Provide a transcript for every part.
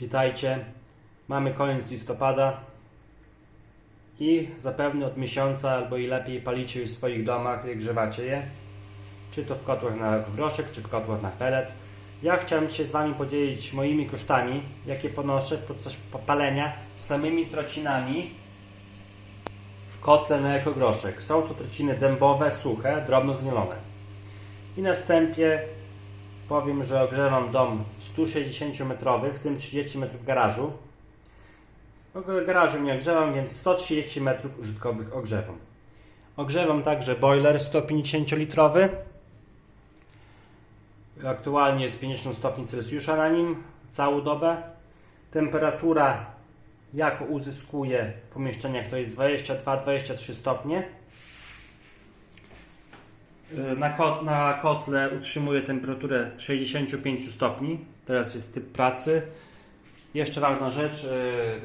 Witajcie. Mamy koniec listopada i zapewne od miesiąca albo i lepiej palicie już w swoich domach i grzewacie je. Czy to w kotłach na groszek, czy w kotłach na pelet. Ja chciałem się z Wami podzielić moimi kosztami, jakie ponoszę podczas palenia samymi trocinami w kotle na ekogroszek. Są to trociny dębowe, suche, drobno zmielone. I na wstępie powiem, że ogrzewam dom 160-metrowy, w tym 30 metrów garażu. No, Garażu nie ogrzewam, więc 130 metrów użytkowych ogrzewam. Ogrzewam także boiler 150-litrowy. Aktualnie jest 50 stopni Celsjusza na nim całą Temperatura, jaką uzyskuję w pomieszczeniach, to jest 22-23 stopnie. Yy, Na, kot, na kotle utrzymuję temperaturę 65 stopni. Teraz jest typ pracy. Jeszcze ważna rzecz, yy,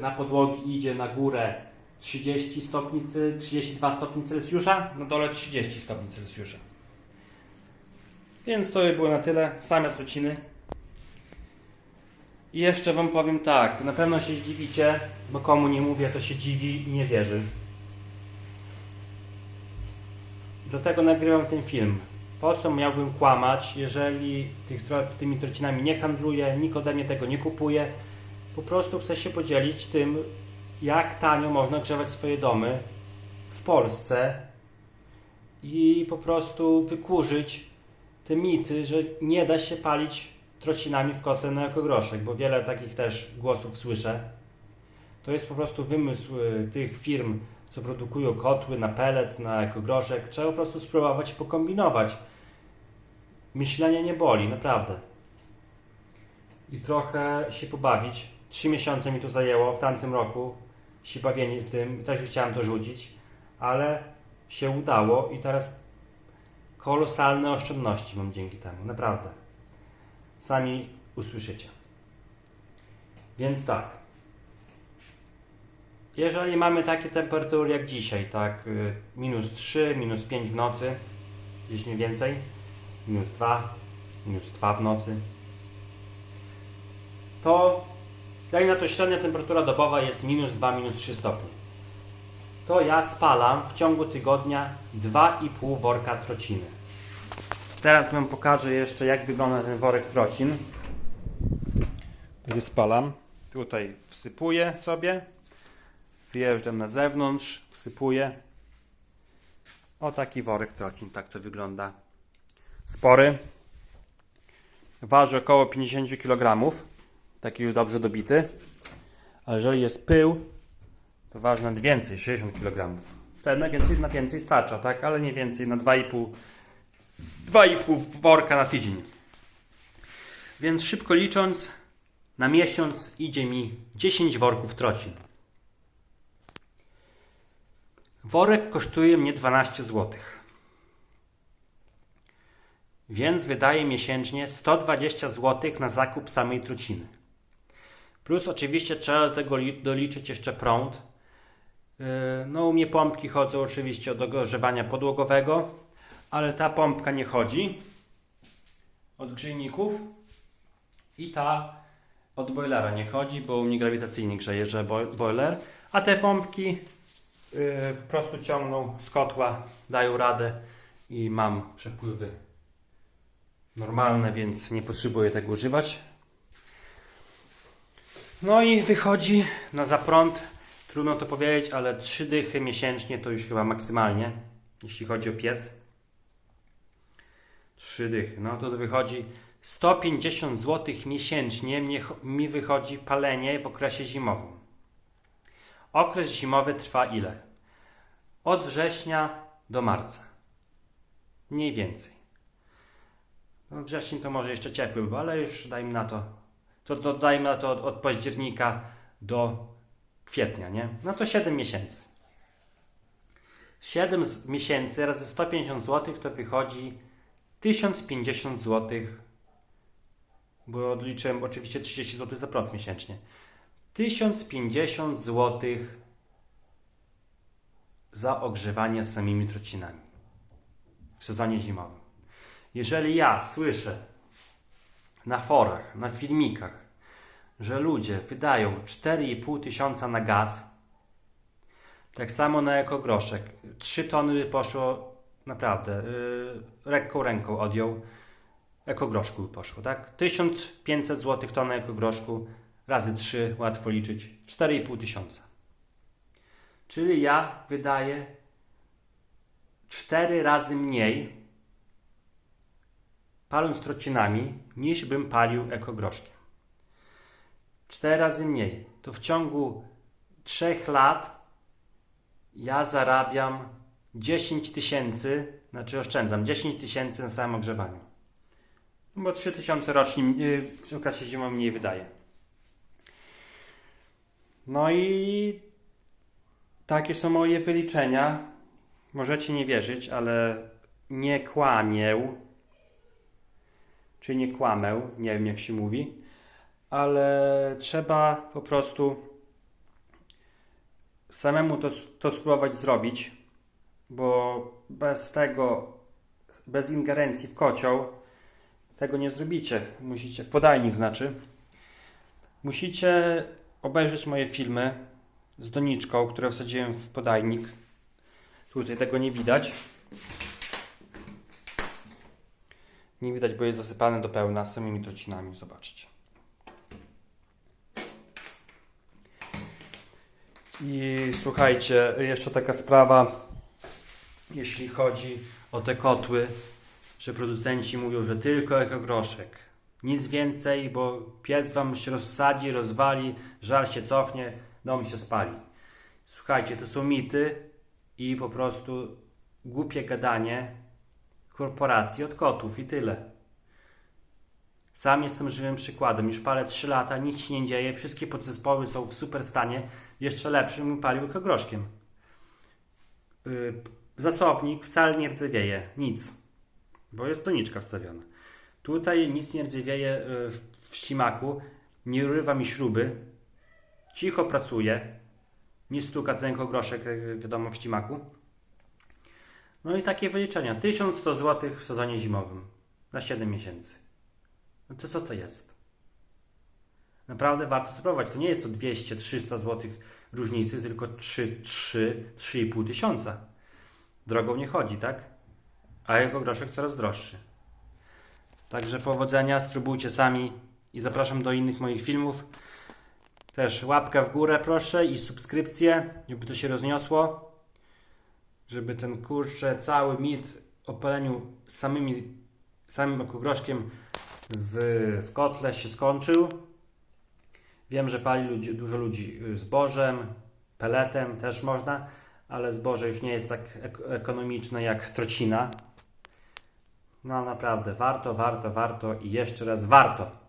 na podłogi idzie na górę 30 stopni, Cy- 32 stopni Celsjusza, na dole 30 stopni Celsjusza. Więc to by było na tyle, same trociny. I jeszcze Wam powiem tak, na pewno się zdziwicie, bo komu nie mówię, to się dziwi i nie wierzy. Dlatego nagrywam ten film. Po co miałbym kłamać, jeżeli tych, tymi trocinami nie handluję, nikt ode mnie tego nie kupuje. Po prostu chcę się podzielić tym, jak tanio można grzewać swoje domy w Polsce i po prostu wykurzyć te mity, że nie da się palić trocinami w kotle na ekogroszek, bo wiele takich też głosów słyszę. To jest po prostu wymysł y, tych firm, co produkują kotły na pelet, na ekogroszek. Trzeba po prostu spróbować pokombinować. Myślenie nie boli, naprawdę. I trochę się pobawić. Trzy miesiące mi to zajęło w tamtym roku. Się bawienie w tym. Też chciałem to rzucić, ale się udało i teraz kolosalne oszczędności mam dzięki temu. Naprawdę. Sami usłyszycie. Więc tak. Jeżeli mamy takie temperatury jak dzisiaj, tak, y, minus 3, minus 5 w nocy, gdzieś mniej więcej, minus 2, minus 2 w nocy, to daj na to średnia temperatura dobowa jest minus 2, minus 3 stopnie. To ja spalam w ciągu tygodnia 2,5 worka trociny. Teraz Wam pokażę jeszcze jak wygląda ten worek trocin, który spalam. Tutaj wsypuję sobie, wyjeżdżam na zewnątrz, wsypuję. O taki worek trocin, tak to wygląda. Spory. Waży około 50 kg. Taki już dobrze dobity. Ale jeżeli jest pył, to waży nawet więcej, 60 kg. Wtedy na więcej, na więcej starcza, tak? Ale nie więcej, na 2,5 2,5 worka na tydzień. Więc szybko licząc, na miesiąc idzie mi 10 worków trocin. Worek kosztuje mnie 12 zł. Więc wydaje miesięcznie 120 zł na zakup samej trociny. Plus oczywiście trzeba do tego li- doliczyć jeszcze prąd. Yy, No u mnie pompki chodzą oczywiście od ogrzewania podłogowego, ale ta pompka nie chodzi od grzejników i ta od boilera nie chodzi, bo u mnie grawitacyjnie grzeje, że bo- boiler, a te pompki yy, po prostu ciągną z kotła, dają radę i mam przepływy normalne, więc nie potrzebuję tego używać. No i wychodzi na za prąd, trudno to powiedzieć, ale trzy dychy miesięcznie to już chyba maksymalnie, jeśli chodzi o piec. Trzy dychy, no to wychodzi 150 zł miesięcznie mi wychodzi palenie w okresie zimowym. Okres zimowy trwa ile? Od września do marca. Mniej więcej. No wrzesień to może jeszcze ciepły ale już dajmy na to. To dodajmy na to od, od października do kwietnia, nie? No to 7 miesięcy. 7 z- miesięcy razy 150 zł to wychodzi 1050 zł, bo odliczyłem oczywiście 30 zł za prąd miesięcznie. 1050 zł za ogrzewanie samymi trocinami w sezonie zimowym. Jeżeli ja słyszę na forach, na filmikach, że ludzie wydają 4,5 tysiąca na gaz, tak samo na ekogroszek. 3 tony by poszło naprawdę, yy, lekką ręką odjął, ekogroszku by poszło, tak? 1500 zł tona ekogroszku, razy 3, łatwo liczyć, 4,5 tysiąca. Czyli ja wydaję 4 razy mniej paląc trocinami, niż bym palił ekogroszkiem. 4 razy mniej. To w ciągu 3 lat ja zarabiam 10 tysięcy, znaczy oszczędzam 10 tysięcy na samym ogrzewaniu. No Bo 3 tysiące rocznie w okresie zimą mniej wydaje. No i takie są moje wyliczenia. Możecie nie wierzyć, ale nie kłamię. Czy nie kłamę, nie wiem jak się mówi, ale trzeba po prostu samemu to, to spróbować zrobić, bo bez tego, bez ingerencji w kocioł, tego nie zrobicie. Musicie, w podajnik znaczy, musicie obejrzeć moje filmy z doniczką, które wsadziłem w podajnik. Tutaj tego nie widać. Nie widać, bo jest zasypany do pełna samymi trocinami. Zobaczcie. I słuchajcie, jeszcze taka sprawa, jeśli chodzi o te kotły, że producenci mówią, że tylko ekogroszek. Nic więcej, bo piec wam się rozsadzi, rozwali, żar się cofnie, dom się spali. Słuchajcie, to są mity i po prostu głupie gadanie korporacji od kotów i tyle. Sam jestem żywym przykładem. Już palę 3 lata, nic się nie dzieje, wszystkie podzespoły są w super stanie. Jeszcze lepszym bym palił ekogroszkiem. Yy, zasobnik wcale nie rdzewieje, nic, bo jest doniczka wstawiona. Tutaj nic nie rdzewieje yy, w, ścimaku, nie urywa mi śruby, cicho pracuje, nie stuka ten ekogroszek, jak wiadomo, w ścimaku. No i takie wyliczenia. 1100 zł w sezonie zimowym na 7 miesięcy. No to co to jest? Naprawdę warto spróbować. To nie jest to 200-300 zł różnicy, tylko 3, 3, 3,5 tysiąca. Drogą nie chodzi, tak? A jego groszek coraz droższy. Także powodzenia, spróbujcie sami i zapraszam do innych moich filmów. Też łapka w górę proszę i subskrypcję, żeby to się rozniosło żeby ten kurczę cały mit o paleniu samymi, samym ekogroszkiem w, w kotle się skończył. Wiem, że pali ludzi, dużo ludzi zbożem, peletem też można, ale zboże już nie jest tak ek ekonomiczne jak trocina. No naprawdę, warto, warto, warto i jeszcze raz warto.